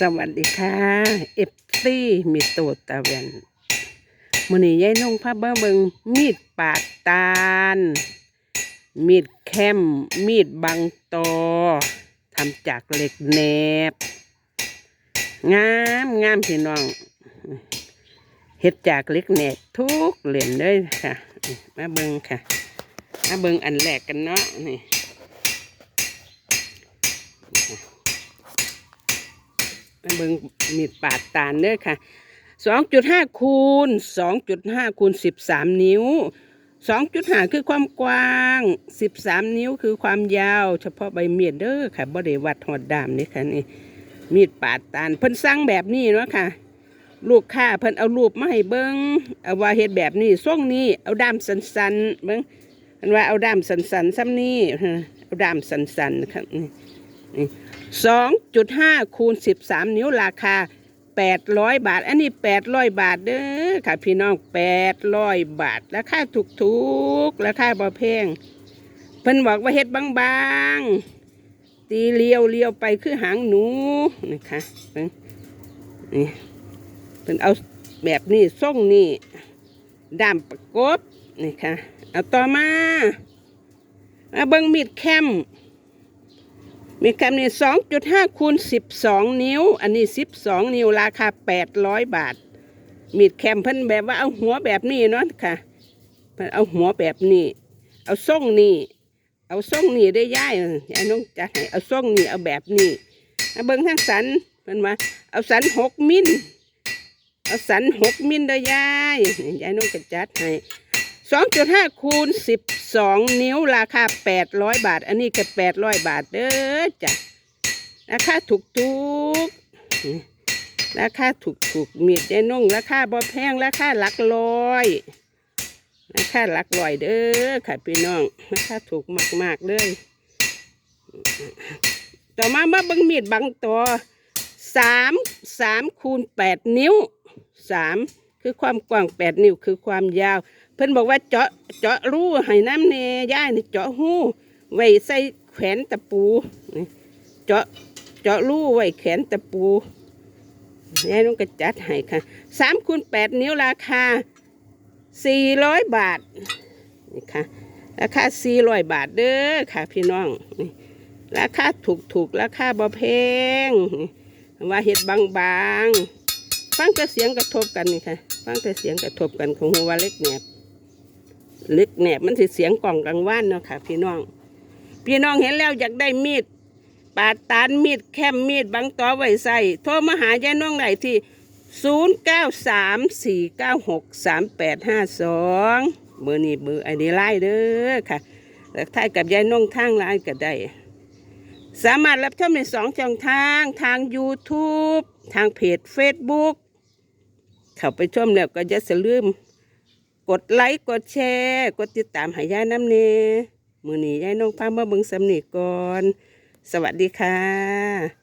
สวัสดีค่ะเอฟซีมีโตตะเวนมือนี้ยายนุ่งพาเบิ่งเบิงมีดปาดตาล มีดแคมมีดบังตอทำจากเหล็กแหนบ งามงามพี่น้องเฮ็ดจากเหล็กแหนบทุกเหลี่ยมเลยค่ะมาเบิ่งค่ะมาเบิ่งอันแรกกันเนาะนี่ มาเบิงมีดปาดตาลเด้อค่ะสองจุดห้าคูณสองจุดห้าคูณสิบสามนิ้วสองจุดห้าคือความกว้างสิบสามนิ้วคือความยาว เฉพาะใบมีดเด้อค่ะบ่ได้วัดหอดดามนี่ค่ะนี่มีดปาดตาลเพิ่นสั่งแบบนี้เนาะค่ะลูกค้าเพิ่นเอารูปมาให้เบิ่งเอาว่าเฮ็ดแบบนี้ทรงนี้เอาด้ามสันๆเบิ่งเพิ่นว่าเอาด้ามสันๆซ้ำนี้เอาด้ามสันๆค่ะนี่นี่ สองจุดห้าคูณสิบสามนิ้วราคาแปดร้อยบาท อันนี้แปดร้อยบาทเด้อค่ะพี่น้องแปดร้อยบาท ราคาถูกถูกๆราคาบ่แพงเพิ่นบอกว่าเฮ็ดบางๆ ตีเลี้ยวเลี้ยวไปคือหางหนูนะคะเพิ่นนี่เพิ่นเอาแบบนี้ส่งนี่ดามประกบนี่ค่ะ เอาต่อมามาเบิ่งมีดแคม มีคำนี้สองจุดห้าคูณสิบสองนิ้ว อันนี้สิบสองนิ้วราคาแปดร้อยบาท มีดแคมเพิ่นแบบว่าเอาหัวแบบนี้เนาะค่ะเพิ่นเอาหัวแบบนี้ เอาส่งนี่ เอาส่งนี่ได้ย่ายยายน้องจัดให้เอาส่งนี่เอาแบบนี้เอาเบิ้งทั้งสันเพิ่นว่าเอาสันหกมิลเอาสันหกมิลได้ย่ายยายน้องก็จัดให้ สองจุดห้าคูณสิบสองนิ้วราคาแปดร้อยบาท อันนี้ก็แปดร้อยบาทเด้อจ้ะราคาถูกถูกราคาถูกถูกมีดยายนุ่งราคาบ่แพงราคาหลักร้อยราคาหลักร้อยเด้อค่ะพี่น้องราคาถูกมากๆเลยต่อมามาบังมีดบังตัวสามสามคูณแปดนิ้วสามคือความกว้างแปดนิ้วคือความยาวเพิ่นบอกว่าเจาะเจาะรูให้น้ำเนย่ายนี่เจาะหูไว้ใส่แขวนตะปูเจาะเจาะรูไว้แขวนตะปูยายน้องก็จัดให้ค่ะสามคูณแปดนิ้วราคาสี่ร้อยบาทนี่ค่ะราคาสี่ร้อยบาทเด้อค่ะพี่น้องนี่ราคาถูกถูกราคาบ่แพงนี่ว่าเห็ดบางๆฟังแต่เสียงกระทบกันนี่ค่ะฟังแต่เสียงกระทบกันของหัวเล็กแหนบเล็กแหนบมันสิเสียงกล่องกลางว่านเนาะค่ะ พี่น้อง พี่น้องเห็นแล้วอยากได้มีด ปาดตานมีดแคมมีดบังตอไว้ใส่โทรมาหายายน้องได้ที่ 0 9 3 4 9 6 3 8 5 2 เบอร์นี้เบอร์ไอเดียไลน์เด้อค่ะแล้วท้ายกับยายน้องทางไลน์ก็ได้สามารถรับชมในสองช่องทางทาง YouTube ทางเพจ Facebook เข้าไปชมแล้วก็อย่าลืม กดไลค์กดแชร์ กดติดตามให้ยายน้ำเนมือนี้ยายน้องพามาเบิ่งสำนีก่อน สวัสดีค่ะ